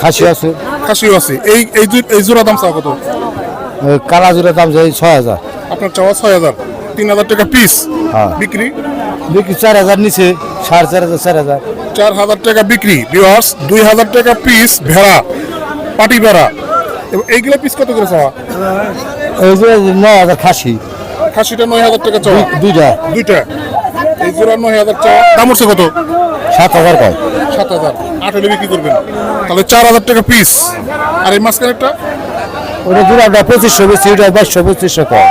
খাসি আছে। খাসিও আছে। এই এই এই জোড়া দাম চাও কত? কালা জোড়া দাম যাই ছয় হাজার। আপনার চাওয়া ছয় হাজার। তিন হাজার টাকা পিস হ্যাঁ। বিক্রি? বিক্রি চার হাজার নিচে সাড়ে চার হাজার চার হাজার। চার হাজার টাকা বিক্রি। ভিওয়ার্স দুই হাজার টাকা পিস ভেড়া পাটি ভেড়া। এবং এইগুলো পিস কত করে চাওয়া? ওই যে নয় হাজার খাসি। খাসিটা নয় হাজার টাকা চাওয়া। দুই- দুইটা। দুইটা। এই জোড়া নয় হাজার চাওয়া। দাম হচ্ছে কত? সাত হাজার কয়। সাত হাজার। আট হলে বিক্রি করবেন। তাহলে চার হাজার টাকা পিস আর এই মাঝখানেরটা? ওটা জোড়াটা পঁচিশশো বেশি ওটা বাইশশো পঁচিশশো কয়?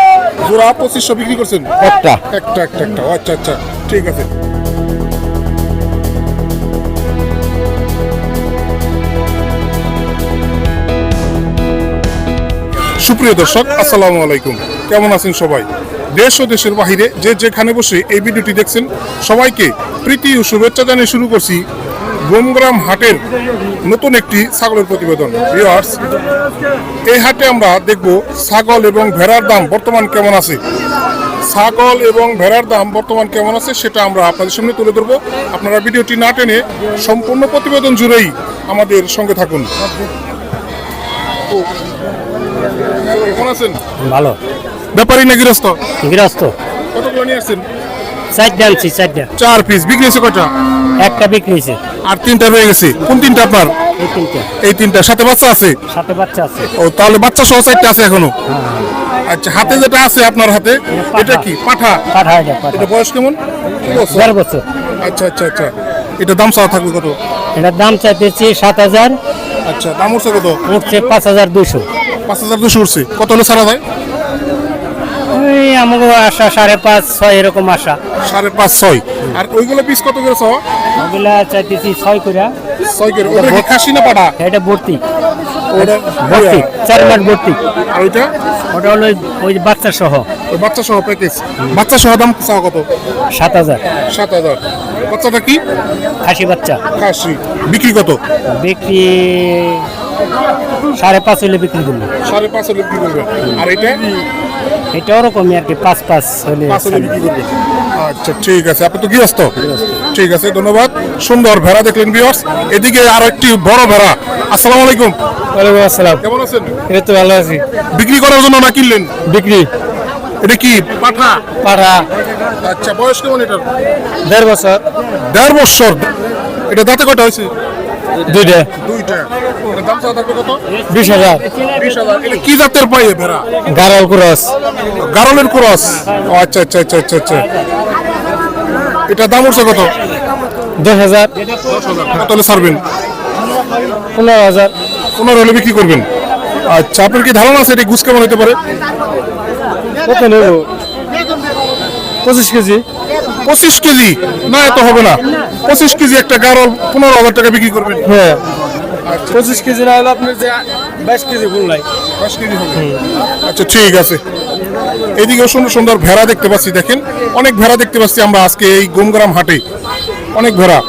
জোড়া পঁচিশশো বিক্রি করছেন? একটা। একটা একটা একটা। আচ্ছা আচ্ছা। ঠিক আছে। সুপ্রিয় দর্শক আসসালামু আলাইকুম। কেমন আছেন সবাই? দেশ ও দেশের বাহিরে যে যেখানে বসে এই ভিডিওটি দেখছেন সবাইকে প্রীতি ও শুভেচ্ছা জানিয়ে শুরু করছি গোমগ্রাম হাটের নতুন একটি ছাগলের প্রতিবেদন। ভিউয়ার্স এই হাটে আমরা দেখব ছাগল এবং ভেড়ার দাম বর্তমান কেমন আছে। ছাগল এবং ভেড়ার দাম বর্তমান কেমন আছে সেটা আমরা আপনাদের সামনে তুলে ধরবো। আপনারা ভিডিওটি না টেনে সম্পূর্ণ প্রতিবেদন জুড়েই আমাদের সঙ্গে থাকুন। কেমন আছেন? ভালো। ব্যাপারী না গৃহস্থ? গৃহস্থ। কতগুলো নিয়ে আসছেন? চারটা চার পিস বিক্রি হয়েছে কয়টা? একটা বিক্রি হয়েছে। আর তিনটা রয়ে গেছে। কোন তিনটা আপনার? এই তিনটা। এই তিনটা। সাথে বাচ্চা আছে? সাথে বাচ্চা আছে। ও তাহলে বাচ্চা সহ চারটা আছে এখনও? আচ্ছা হাতে যেটা আছে আপনার হাতে এটা কি? পাঠা? পাঠা এটা এটা বয়স কেমন? বছর? দেড় বছর। আচ্ছা আচ্ছা আচ্ছা। এটা দাম চাওয়া থাকবে কত? এটার দাম চাইতেছি সাত হাজার। আচ্ছা দাম উঠছে কত? উঠছে পাঁচ হাজার দুশো পাঁচ হাজার দুশো উঠছে। কত হলে ছাড়া যায়? ওই আমাকে আশা সাড়ে পাঁচ ছয় এরকম আশা। সাড়ে পাঁচ ছয়। আর ওইগুলো পিস কত করে ওগুলা চাইতেছি ছয় করে ছয় করে। ওটা কি খাসি না পাঠা এটা ভর্তি। ভর্তি চার মাস ভর্তি। আর ওইটা? ওটা হলো ওই- বাচ্চা সহ। ওই বাচ্চা সহ প্যাকেজ বাচ্চা সহ দাম চাওয়া কত? সাত হাজার। সাত হাজার। বাচ্চাটা কি? খাসি বাচ্চা। খাসি। বিক্রি কত? বিক্রি সাড়ে পাঁচ হলে বিক্রি করব। সাড়ে পাঁচ হলে বিক্রি করবেন আর এটা? এটা ওরকমই আর কি পাঁচ পাঁচ হলে আচ্ছা ঠিক আছে। আপনি তো গৃহস্থ। ঠিক আছে। ধন্যবাদ। সুন্দর ভেড়া দেখলেন বিয়ার্স এদিকে আর একটি বড় ভেড়া। আসসালামু আলাইকুম। ওয়ালাইকুম আসসালাম। কেমন আছেন? এই তো ভালো আছি। বিক্রি করার জন্য না কিনলেন? বিক্রি। এটা কি? পাঠা? পাঠা। আচ্ছা বয়স কেমন এটার? দেড় বছর। দেড় বছর। এটা দাঁতে কয়টা হয়েছে? দুইটা। দুইটা। দাম চাওয়া থাকবে কত? বিশ হাজার। বিশ হাজার। কি জাতের পাইয়ে ভেড়া? গারল ক্রস। গারলের ক্রস? আচ্ছা আচ্ছা আচ্ছা আচ্ছা আচ্ছা। এটা দাম উঠছে কত? দশ হাজার। কত হলে ছাড়বেন? পনেরো হাজার। পনেরো হলে বিক্রি করবেন। আচ্ছা আপনার কি ধারণা আছে এটা ঘুষ কেমন হতে পারে? কত নেব? পঁচিশ কেজি। পঁচিশ কেজি? না এত হবে না। পঁচিশ কেজি একটা গারল পনেরো হাজার টাকা বিক্রি করবেন। হ্যাঁ। পঁচিশ কেজি না হলে আপনি যে বাইশ কেজি নাই। দশ কেজি হবে। আচ্ছা ঠিক আছে। এদিকে সুন্দর সুন্দর ভেড়া দেখতে পাচ্ছি দেখেন। অনেক ভেড়া দেখতে পাচ্ছি আমরা আজকে এই গোমগ্রাম হাটে। অনেক ভেড়া।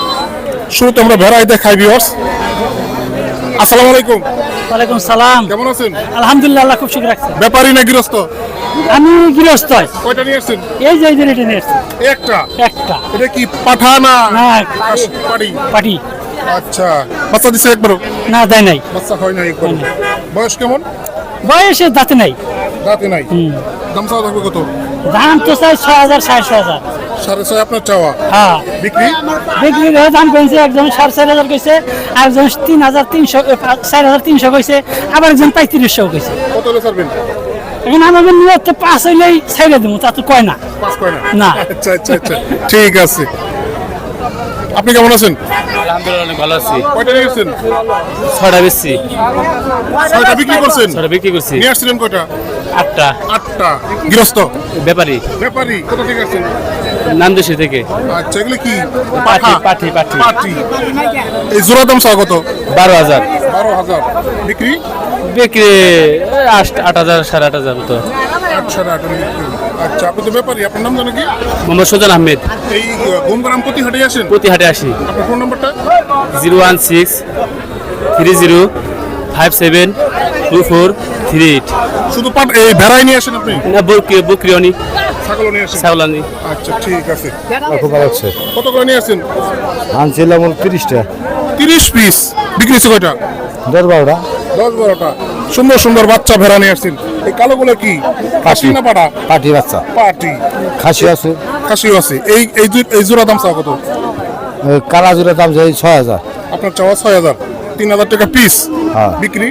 শুরুতে আমরা ভেড়াই দেখাই বিহর্স আসসালামু আলাইকুম। ওয়ালাইকুম সালাম। কেমন আছেন? আলহামদুলিল্লাহ আল্লাহ খুব সুখে রাখছে। ব্যাপারী না গৃহস্থ। আমি গৃহস্থ। কয়টা নিয়ে আসছেন? এই যে এই এটা নিয়ে। একটা? একটা। এটা কি পাঠা না পাটি আচ্ছা। বাচ্চা দিছে একবারও? না দেয় নাই। বাচ্চা হয় না একবার বয়স কেমন? বয়সে দাঁতে নাই। দাঁতে নাই? দাম চাওয়া থাকবে কত? দাম তো চাই ছয় হাজার সাড়ে ছয় হাজার। সাড়ে ছয় আপনার চাওয়া? হ্যাঁ। বিক্রি? বিক্রি করে দাম কইছে একজন সাড়ে চার হাজার কইছে একজন তিন হাজার তিনশো চার হাজার তিনশো কইছে আবার একজন পঁয়ত্রিশশো কইছে। কত হলে ছাড়বেন? এখন আমাদের নিয়ত পাঁচ হইলেই ছেড়ে দেবো তা তো কয় না? পাস করে না? না। আচ্ছা আচ্ছা আচ্ছা। ঠিক আছে। আপনি কেমন আছেন? আলহামদুলিল্লাহ ভালো আছি। কয়টা নিয়ে গেছেন ছয়টা বেশি ছয়টা বিক্রি করছেন? ছয়টা বিক্রি করছি। নিয়ে আসছিলেন কয়টা? আটটা। আটটা। গৃহস্থ? ব্যাপারী। ব্যাপারী। কোথা থেকে আসছেন? নামদেশি থেকে। আচ্ছা এগুলো কি? পাঠি পাঠি? পাঠি পাটি এই জোড়া দাম কত? বারো হাজার। বারো হাজার। বিক্রি? বিক্রি আট আট হাজার সাড়ে আট হাজার মতো। আট সাড়ে আট আচ্ছা আপনি তো ব্যাপারী আপনার নাম জানো কি? মোহাম্মদ সুজান আহমেদ। এই গোমগ্রাম প্রতি হাটে আসেন প্রতিহাটে আসি। আপনার ফোন নাম্বারটা? Zero one six three zero five seven two four three eight. শুধু পাট এই ভেড়াই নিয়ে আসেন আপনি? না বকরি বকরি অনি ছাগল নিয়ে আসেন? ছাগলানি। আচ্ছা ঠিক আছে। খুব ভালো হচ্ছে কত করে নিয়ে আসেন? আনছিলাম তিরিশটা। তিরিশ পিস। বিক্রি হয়েছে কয়টা? দশ বারোটা। দশ বারোটা। সুন্দর সুন্দর বাচ্চা ভেড়া নিয়ে আসছেন। এই কালোগুলো কি? খাসি। না পাটা পাটি বাচ্চা। পাটি। খাসি আছে। খাসিও আছে। এই এই এই জোড়া দাম চাও কত? কালা জুড়ে দাম যাই ছয় হাজার। আপনার চাওয়া ছয় হাজার। তিন হাজার টাকা পিস হ্যাঁ। বিক্রি?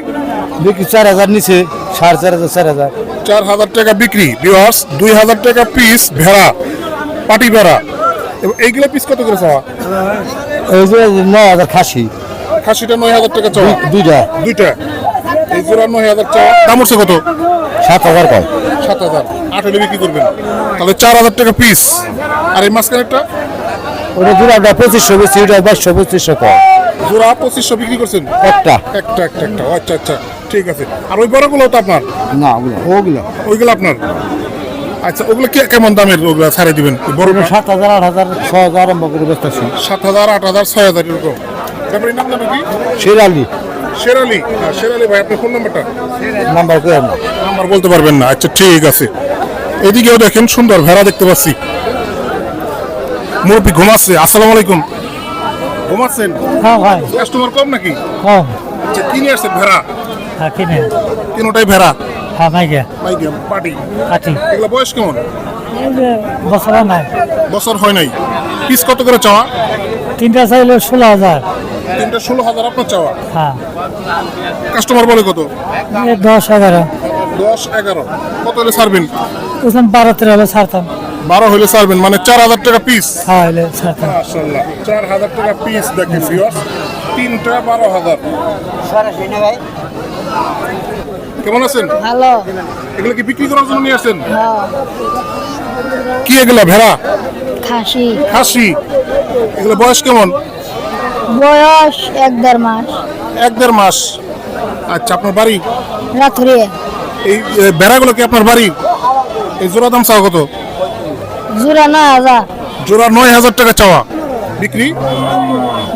বিক্রি চার হাজার নিচে সাড়ে চার হাজার চার হাজার। চার হাজার টাকা বিক্রি। বিওয়ার্স দুই হাজার টাকা পিস ভেড়া পাটি ভেড়া। এবং এইগুলো পিস কত করে চাওয়া? এই যে নয় হাজার খাসি। খাসিটা নয় হাজার টাকা চাওয়া। দুই- দুইটা? দুইটা। এই জোড়া নয় হাজার চাওয়া। দাম হচ্ছে কত? সাত হাজার কয়? সাত হাজার। আট হলে বিক্রি করবেন। তাহলে চার হাজার টাকা পিস আর এই মাঝখানে একটা ওটা জোড়াটা পঁচিশশো বেশি ওটা বাইশশো পঁচিশশো কয়? জোড়া পঁচিশশো বিক্রি করছেন? একটা। একটা একটা একটা। আচ্ছা আচ্ছা। ঠিক আছে। আর ওই বড়গুলো তো আপনার? না ওগুলো। ওগুলো। ওইগুলো আপনার? আচ্ছা ওগুলো কে- কেমন দামের ওগুলো ছাড়ে দিবেন? বড় সাত হাজার আট হাজার ছ হাজার আরম্ভ করে বেচতেছি। সাত হাজার আট হাজার ছয় হাজার এরকম। ব্যাপারীর নাম জানো কি? শিরালি। শেরালি। হ্যাঁ শেরালি ভাই আপনার ফোন নাম্বারটা নাম্বার করে না নাম্বার বলতে পারবেন না। আচ্ছা ঠিক আছে। এদিকেও দেখেন সুন্দর ভেড়া দেখতে পাচ্ছি। মুরব্বী ঘুমাচ্ছে আসসালামু আলাইকুম। ঘুমাচ্ছেন হ্যাঁ ভাই। কাস্টমার কম নাকি? হ্যাঁ আচ্ছা কিনে আসছেন ভেড়া? হ্যাঁ কিনে। তিনোটাই ভেড়া? হ্যাঁ মাইকে মাইকে পাটি। কাটি এগুলো বয়স কেমন? বছর নাই। বছর হয় নাই। পিস কত করে চাওয়া? তিনটা চাইলে ষোলো হাজার। তিনটা ষোলো হাজার আপনার চাওয়া? হ্যাঁ। কাস্টমার বলে কত? দশ এগারো। দশ এগারো। কত হলে ছাড়বেন? বুঝলাম বারো তেরো হলে ছাড়তাম। বারো হলে ছাড়বেন মানে চার হাজার টাকা পিস হ্যাঁ হলে ছাড়তাম। মাশাল্লাহ চার হাজার টাকা পিস দেখেন ভিউয়ার্স তিনটা বারো হাজার। কেমন আছেন? ভালো। এগুলো কি বিক্রি করার জন্য নিয়ে আসছেন হ্যাঁ। কি এগুলা ভেড়া? খাসি। খাসি। এগুলো বয়স কেমন? বয়স এক দেড় মাস। এক দেড় মাস। আচ্ছা আপনার বাড়ি? রাথুরে এই এ, ভেড়াগুলো কি আপনার বাড়ি? এই জোড়া দাম চাওয়া কত? জোড়া নয় হাজার। জোড়া নয় হাজার টাকা চাওয়া। বিক্রি?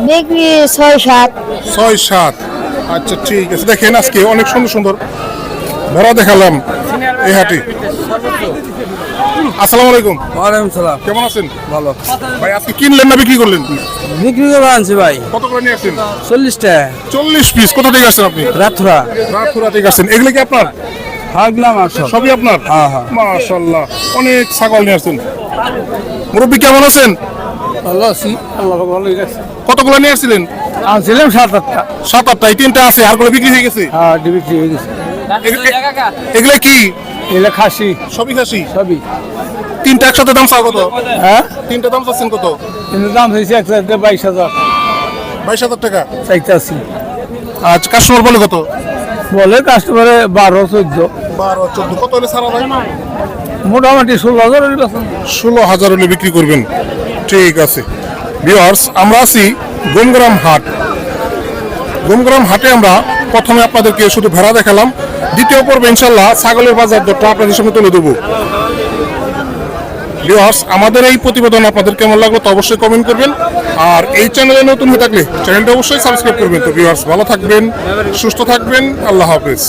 বিক্রি ছয় সাত। ছয় সাত। আচ্ছা ঠিক আছে। দেখেন আজকে অনেক সুন্দর সুন্দর ভেড়া দেখালাম এই হাটে। আসসালামু আলাইকুম। ওয়ালাইকুম সালাম। কেমন আছেন? ভালো। ভাই আজকে কিনলেন না বিক্রি করলেন? বিক্রি করে আনছি ভাই। কত করে নিয়ে আসছেন? চল্লিশটা। চল্লিশ পিস। কোথা থেকে আসছেন আপনি? রাত্রা। রাতুরা থেকে আসছেন। এগুলো কি আপনার? হাগলাম আর সব। সবই আপনার? হ্যাঁ, হ্যাঁ। মাশাল্লাহ অনেক ছাগল নিয়ে আসছেন। মুরব্বী কেমন আছেন? ভালো আছি। আল্লাহ ভালো গেছে কতগুলো নিয়ে আসছিলেন? আনছিলাম সাত আটটা। সাত আটটা। এই তিনটা আছে। আরগুলো বিক্রি হয়ে গেছে? হ্যাঁ বিক্রি হয়ে গেছে। এগুলো কি? এগুলো খাসি। সবই খাসি? সবই। তিনটা একসাথে দাম চাও কত? হ্যাঁ? তিনটা দাম চাচ্ছেন কত? কিন্তু দাম হয়েছে এক হাজার বাইশ হাজার। বাইশ হাজার টাকা। চাইতে আছি আজ কাস্টমার বলে কত? বলে কাস্টমারে বারো চোদ্দ। বারো চোদ্দ। কত হলে সারা ভাই মোটামুটি ষোলো হাজার হলে ষোলো হাজার হলে বিক্রি করবেন। ঠিক আছে। ভিওয়ার্স আমরা আছি গোমগ্রাম হাট। গোমগ্রাম হাটে আমরা প্রথমে আপনাদেরকে শুধু ভেড়া দেখালাম। দ্বিতীয় পর্বে ইনশাল্লাহ ছাগলের বাজার দরটা আপনাদের সামনে তুলে দেবো ভিওয়ার্স আমাদের এই প্রতিবেদন আপনাদের কেমন লাগল তো অবশ্যই কমেন্ট করবেন। আর এই চ্যানেলে নতুন হয়ে থাকলে চ্যানেলটা অবশ্যই সাবস্ক্রাইব করবেন। তো ভিউয়ার্স, ভালো থাকবেন, সুস্থ থাকবেন, আল্লাহ হাফেজ।